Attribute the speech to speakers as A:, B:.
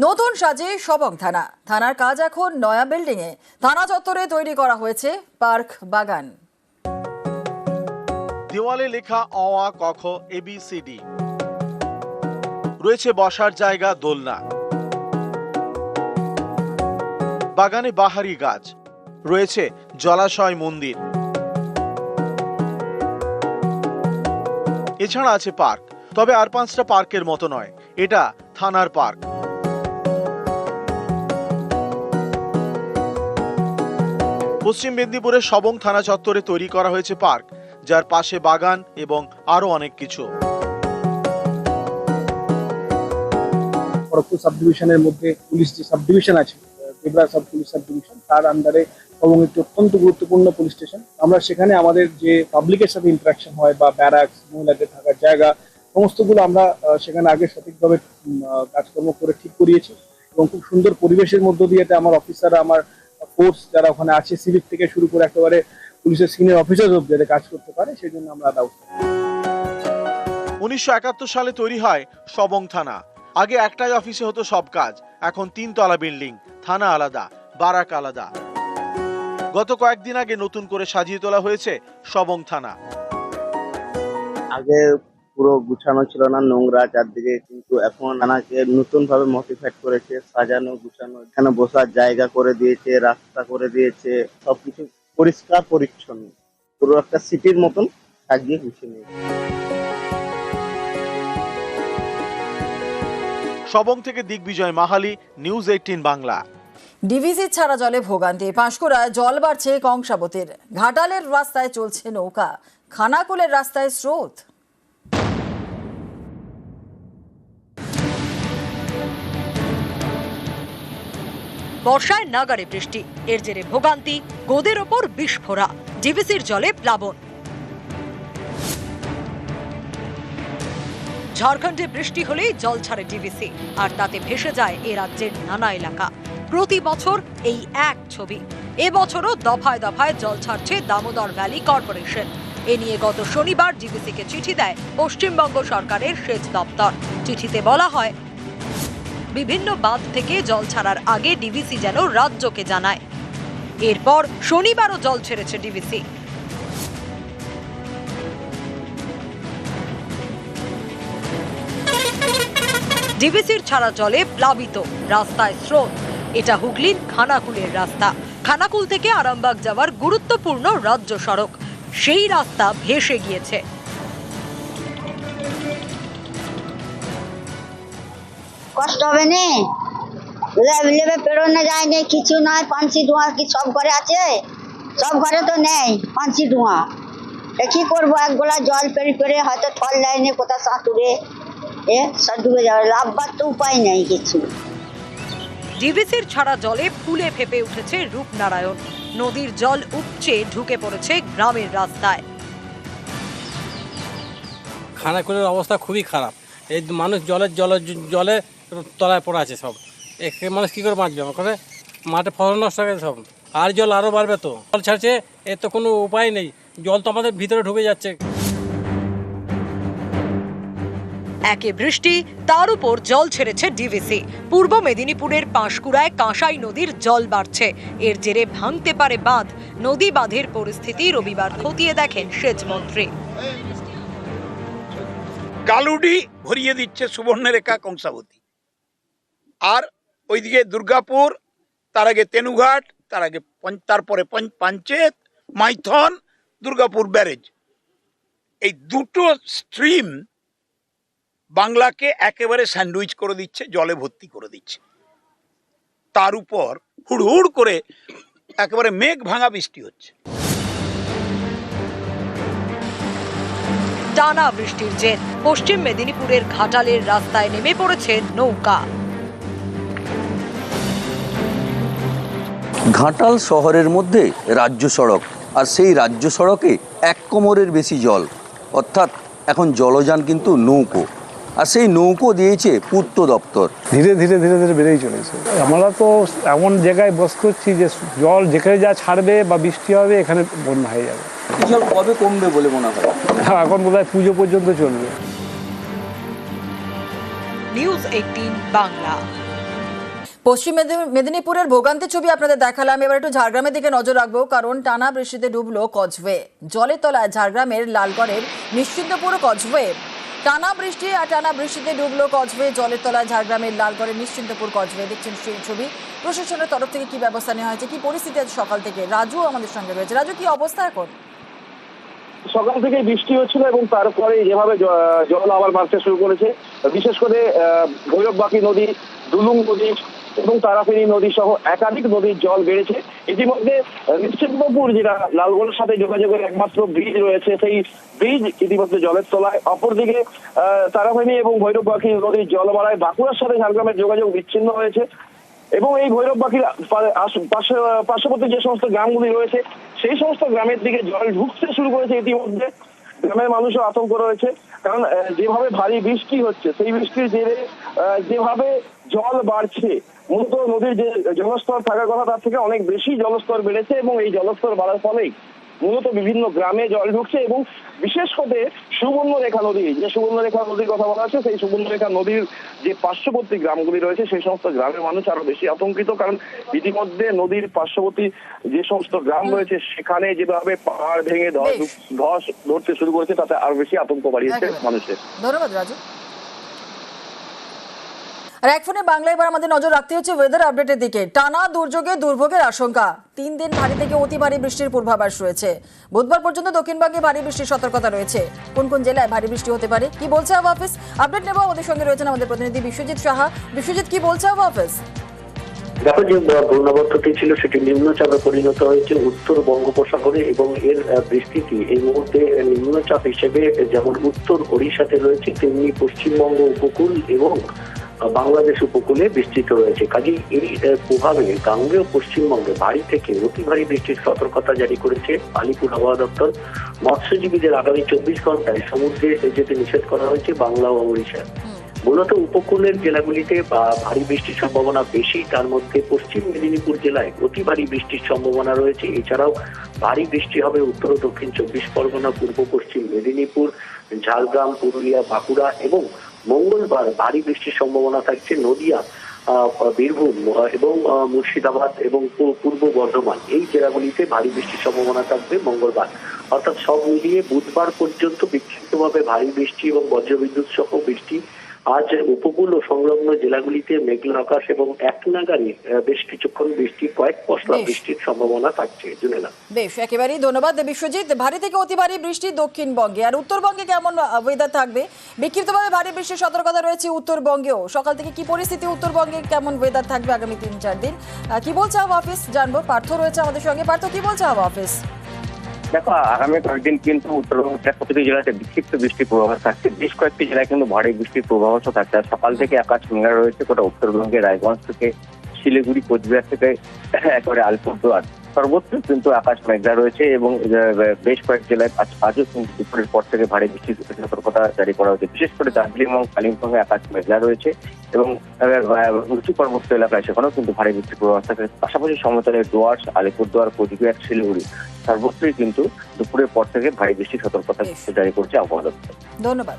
A: নতুন সাজে সবং থানা। থানার কাজ এখন নয়া বিল্ডিং এ থানা চত্বরে তৈরি করা হয়েছে পার্ক বাগান।
B: দেওয়ালে লেখা অ, আ, ক, খ এবিসিডি রয়েছে বসার জায়গা, দোলনা। বাগানে বাহারি গাছ। রয়েছে জলাশয় মন্দির। এছাড়া আছে পার্ক। তবে আর পাঁচটা পার্কের মতো নয়। এটা থানার পার্ক। পশ্চিম মেদিনীপুরের সবং থানা চত্বরে তৈরি করা হয়েছে পার্ক, যার পাশে বাগান এবং আরও অনেক কিছু।
C: খড়গপুর সাব ডিভিশনের মধ্যে পুলিশ যে সাব ডিভিশন আছে Debra sub police sub division তার আন্ডারে এবং একটি অত্যন্ত গুরুত্বপূর্ণ পুলিশ স্টেশন। আমরা সেখানে আমাদের যে পাবলিকের সাথে ইন্টারাকশন হয় বা ব্যারাক্স মহিলাদের থাকার জায়গা, সমস্তগুলো আমরা সেখানে আগে সঠিকভাবে কাজকর্ম করে ঠিক করিয়েছি। এবং খুব সুন্দর পরিবেশের মধ্য দিয়ে আমার অফিসাররা আমার ফোর্স যারা ওখানে আছে সিভিক থেকে শুরু করে একেবারে পুলিশের সিনিয়র অফিসার অব্দি যাতে কাজ করতে পারে সেই জন্য আমরা ব্যবস্থা
B: উনিশশো একাত্তর সালে তৈরি হয় সবং থানা। আগে একটাই অফিসে হতো সব কাজ। এখন তিনতলা বিল্ডিং থানা আলাদা বারাক আলাদা। গত কয়েকদিন আগে নতুন করে সাজিয়ে তোলা হয়েছে সবং থানা।
D: আগে পুরো গুছানো ছিল না নোংরা চারদিকে কিন্তু এখন থানাকে নতুন ভাবে মোটিফাইড করেছে সাজানো গুছানো এখানে বসার জায়গা করে দিয়েছে রাস্তা করে দিয়েছে সবকিছু পরিষ্কার পরিচ্ছন্ন। পুরো একটা সিটির মতন সাজিয়ে গুছিয়ে নিয়েছে।
B: সবং থেকে Digvijay Mahali News eighteen Bangla.
A: DVC ছাড়া জলে ভোগান্তি পাঁশকুড়ায় জল বাড়ছে কংসাবতীর। ঘাটালের রাস্তায় চলছে নৌকা খানাকুলের রাস্তায় স্রোত।
E: বর্ষায় নাগারে বৃষ্টি। এর জেরে ভোগান্তি, গোদের ওপর বিস্ফোরা। ডিভিসির জলে প্লাবন। ঝাড়খণ্ডে বৃষ্টি হলেই জল ছাড়ে ডিভিসি আর তাতে ভেসে যায় এ রাজ্যের নানা এলাকা। প্রতি বছর এই এক ছবি। এবছরও দফায় দফায় জল ছাড়ছে দামোদর ভ্যালি কর্পোরেশন। এ নিয়ে গত শনিবার ডিভিসিকে চিঠি দেয় পশ্চিমবঙ্গ সরকারের সেচ দপ্তর। চিঠিতে বলা হয় বিভিন্ন বাঁধ থেকে জল ছাড়ার আগে ডিভিসি যেন রাজ্যকে জানায়। এরপর শনিবারও জল ছেড়েছে ডিভিসি। ডিভিসির ছাড়া জলে প্লাবিত রাস্তায় স্রোত। এটা হুগলির খানাকুলের রাস্তা। খানাকুল থেকে আরামবাগ যাওয়ার গুরুত্বপূর্ণ রাজ্য সড়ক। সেই রাস্তা ভেসে গিয়েছে।
F: কষ্ট হবে নে? লেবে পেরোনো যায়নি কিছু নয় পাঞ্চি ধোঁয়া কি সব ঘরে আছে? সব ঘরে তো নেই পাঞ্চি ধোঁয়া। এ কি করব এক গোলা জল পেরে পেরে হয়তো ফল লাইনে কোথাও সাঁতুরে। এ সব ডুবে যাবে লাভবার তো উপায় নেই কিছু।
E: ডিভিসির ছাড়া জলে ফুলে ফেপে উঠেছে রূপনারায়ণ। নদীর জল উপচে ঢুকে পড়েছে গ্রামের রাস্তায়।
G: খানাকুলের অবস্থা খুবই খারাপ। এই মানুষ জলের জলে জলে তলায় পড়ে আছে সব। এখানে মানুষ কী করে বাঁচবে? ওখানে মাঠে ফসল নষ্ট হয়ে গেছে সব। আর জল আরও বাড়বে তো। জল ছাড়ছে এর তো কোনো উপায় নেই। জল তো আমাদের ভিতরে ঢুকে যাচ্ছে।
E: একে বৃষ্টি তার উপর জল ছেড়েছে ডিভিসি। পূর্ব মেদিনীপুরের পাঁশকুড়ায় কাঁসাই নদীর জল বাড়ছে। এর জেরে ভাঙতে পারে বাঁধ। নদী বাঁধের পরিস্থিতি রবিবার খতিয়ে দেখেন সেচ মন্ত্রী।
H: গালুডি ভরিয়ে দিচ্ছে সুবর্ণরেখা কংসাবতী। আর ওইদিকে দুর্গাপুর, তার আগে তেনুঘাট, তার আগে তারপরে পঞ্চ- পাঞ্চেত, মাইথন, দুর্গাপুর ব্যারেজ। এই দুটো স্ট্রিম বাংলাকে একেবারে স্যান্ডউইচ করে দিচ্ছে, জলে ভর্তি করে দিচ্ছে। তার উপর হুড়হুড় করে একেবারে মেঘ ভাঙা বৃষ্টি হচ্ছে।
E: টানা বৃষ্টির জের। পশ্চিম মেদিনীপুরের ঘাটালের রাস্তায় নেমে পড়েছে নৌকা।
I: ঘাটাল শহরের মধ্যে রাজ্য সড়ক আর সেই রাজ্য সড়কে এক কোমরের বেশি জল। অর্থাৎ এখন জলযান কিন্তু নৌকো। আর সেই নৌকো দিয়েছে পূর্ত দপ্তর।
C: ধীরে ধীরে ধীরে ধীরে বেড়েই চলেছে। আমরা তো এমন জায়গায় বস করছি যে জল যেখানে যা ছাড়বে বা বৃষ্টি হবে এখানে বন্যা হয়ে যাবে।
I: জল কবে কমবে বলে মনে হয়?
C: হ্যাঁ এখন বোধ হয় পুজো পর্যন্ত চলবে।
E: News eighteen Bangla.
A: পশ্চিম মেদিনী- মেদিনীপুরের ভোগান্তি ছবি আপনাদের দেখালাম। এবার একটু ঝাড়গ্রামের দিকে নজর রাখব, কারণ টানা বৃষ্টিতে ডুবলো কজওয়ে জলের তলায় ঝাড়গ্রামের লালগড়ের নিশ্চিন্তপুর কজওয়ে টানা বৃষ্টি আর টানা বৃষ্টিতে ডুবলো কজওয়ে জলের তলায় ঝাড়গ্রামের লালগড়ের নিশ্চিন্তপুর কজওয়ে দেখছেন সেই ছবি। প্রশাসনের তরফ থেকে কি ব্যবস্থা নেওয়া হয়েছে? কি পরিস্থিতি আছে সকাল থেকে? রাজু আমাদের সঙ্গে রয়েছে। রাজু, কি অবস্থা এখন?
C: সকাল থেকে বৃষ্টি হচ্ছিল এবং তারপরে যেভাবে জল আবার বাড়তে শুরু করেছে। বিশেষ করে ভৈরববাকি নদী, দুলুং নদী এবং তারাফেনী নদী সহ একাধিক নদীর জল বেড়েছে। ইতিমধ্যে আহ, নিশ্চিন্তপুর যেটা লালগড়ের সাথে যোগাযোগের একমাত্র ব্রিজ রয়েছে সেই ব্রিজ ইতিমধ্যে জলের তলায়। অপরদিকে আহ, তারাফেনী এবং ভৈরববাকি নদীর জল বাড়ায় বাঁকুড়ার সাথে ঝাড়গ্রামের যোগাযোগ বিচ্ছিন্ন হয়েছে এবং এই ভৈরব পাখির পার্শ্ববর্তী যে সমস্ত গ্রামগুলি রয়েছে সেই সমস্ত গ্রামের দিকে জল ঢুকতে শুরু করেছে ইতিমধ্যে। গ্রামের মানুষও আতঙ্ক রয়েছে। কারণ যেভাবে ভারী বৃষ্টি হচ্ছে, সেই বৃষ্টির জেরে যেভাবে জল বাড়ছে, মূলত নদীর যে জলস্তর থাকার কথা, তার থেকে অনেক বেশি জলস্তর বেড়েছে এবং এই জলস্তর বাড়ার ফলেই মূলত বিভিন্ন গ্রামে জল ঢুকছে এবং বিশেষ করে সুবর্ণরেখা নদী যে সুবর্ণরেখা নদীর কথা বলা আছে সেই সুবর্ণরেখা নদীর যে পার্শ্ববর্তী গ্রামগুলি রয়েছে সেই সমস্ত গ্রামের মানুষ আরও বেশি আতঙ্কিত কারণ ইতিমধ্যে নদীর পার্শ্ববর্তী যে সমস্ত গ্রাম রয়েছে সেখানে যেভাবে পাহাড় ভেঙে ধস ধস ধরতে শুরু করেছে তাতে আরও বেশি আতঙ্ক বাড়িয়েছে মানুষের।
A: ধন্যবাদ রাজু। আর এক ফোনে এবার আমাদের নজর রাখতে হচ্ছে ওয়েদার আপডেটের দিকে। টানা দুর্যোগে দুর্ভোগের আশঙ্কা। তিন দিন ভারী থেকে অতি ভারী বৃষ্টির পূর্বাভাস রয়েছে। বুধবার পর্যন্ত দক্ষিণবঙ্গে ভারী বৃষ্টির সতর্কতা রয়েছে। কোন কোন জেলায় ভারী বৃষ্টি হতে পারে, কি বলছে আবহাওয়া অফিস আপডেট নেব আমাদের সঙ্গে রয়েছেন আমাদের প্রতিনিধি বিশ্বজিৎ সাহা। বিশ্বজিৎ, কি বলছে আবহাওয়া অফিস
J: দেখো, যে ঘূর্ণাবর্তটি ছিল সেটি নিম্নচাপে পরিণত হয়েছে উত্তর বঙ্গোপসাগরে এবং এর বিস্তৃতি। এই মুহূর্তে নিম্নচাপ হিসেবে যেমন উত্তর ওড়িশাতে রয়েছে, তেমনি পশ্চিমবঙ্গ উপকূল এবং বাংলাদেশ উপকূলে বিস্তৃত রয়েছে। কাজেই এই প্রভাবে গাঙ্গেয় পশ্চিমবঙ্গে ভারী থেকে অতি ভারী বৃষ্টির সতর্কতা জারি করেছে আলিপুর আবহাওয়া দপ্তর। মৎস্যজীবীদের আগামী চব্বিশ ঘন্টায় সমুদ্রে যেতে নিষেধ করা হয়েছে বাংলা ও ওড়িশা। মূলত উপকূলের জেলাগুলিতে বা ভারী বৃষ্টির সম্ভাবনা বেশি তার মধ্যে পশ্চিম মেদিনীপুর জেলায় অতি ভারী বৃষ্টির সম্ভাবনা রয়েছে। এছাড়াও ভারী বৃষ্টি হবে উত্তর ও দক্ষিণ চব্বিশ পরগনা পূর্ব পশ্চিম মেদিনীপুর ঝাড়গ্রাম পুরুলিয়া বাঁকুড়া এবং মঙ্গলবার ভারী বৃষ্টির সম্ভাবনা থাকছে নদিয়া বীরভূম এবং মুর্শিদাবাদ এবং পূর্ব বর্ধমান। এই জেলাগুলিতে ভারী বৃষ্টির সম্ভাবনা থাকবে মঙ্গলবার। অর্থাৎ সব মিলিয়ে বুধবার পর্যন্ত বিক্ষিপ্তভাবে ভারী বৃষ্টি এবং বজ্রবিদ্যুৎ সহ বৃষ্টি আজ উপকূল ও সংলগ্ন জেলাগুলিতে মেঘলা আকাশ এবং এক নাগারে বেশ কিছুক্ষণ বৃষ্টি কয়েক পশলা বৃষ্টির সম্ভাবনা থাকছে জুনেলা
A: বেশ একেবারেই ধন্যবাদ বিশ্বজিৎ। ভারী থেকে অতি ভারী বৃষ্টি দক্ষিণবঙ্গে। আর উত্তরবঙ্গে কেমন ওয়েদার থাকবে? বিক্ষিপ্তভাবে ভারী বৃষ্টির সতর্কতা রয়েছে উত্তরবঙ্গেও। সকাল থেকে কি পরিস্থিতি উত্তরবঙ্গে কেমন ওয়েদার থাকবে আগামী তিন চার দিন? কি বলছে আবহাওয়া অফিস জানব। পার্থ রয়েছে আমাদের সঙ্গে। পার্থ কি বলছে আবহাওয়া অফিস
K: দেখো, আগামী কয়েকদিন কিন্তু উত্তরবঙ্গের প্রতিটি জেলাতে বিক্ষিপ্ত বৃষ্টির পূর্বাভাস থাকছে বেশ কয়েকটি জেলায় কিন্তু ভারী বৃষ্টির পূর্বাভাসও থাকছে আর সকাল থেকে আকাশ মেঘা রয়েছে। গোটা উত্তরবঙ্গের রায়গঞ্জ থেকে শিলিগুড়ি, কোচবিহার থেকে একেবারে আলিপুরদুয়ার। সর্বত্র কিন্তু আকাশ মেঘলা রয়েছে এবং বেশ কয়েক জেলায় আজ আজও কিন্তু দুপুরের পর থেকে ভারী বৃষ্টির সতর্কতা জারি করা হয়েছে। বিশেষ করে দার্জিলিং এবং কালিম্পংয়ে আকাশ মেঘলা রয়েছে এবং উঁচু পার্বত্য এলাকায় সেখানেও কিন্তু ভারী বৃষ্টির পূর্বাভাস থাকে পাশাপাশি সমতলের ডুয়ার্স আলিপুরদুয়ার কোচবিহার শিলিগুড়ি সর্বত্রই কিন্তু দুপুরের পর থেকে ভারী বৃষ্টির সতর্কতা জারি করছে আবহাওয়া দপ্তর।
A: ধন্যবাদ।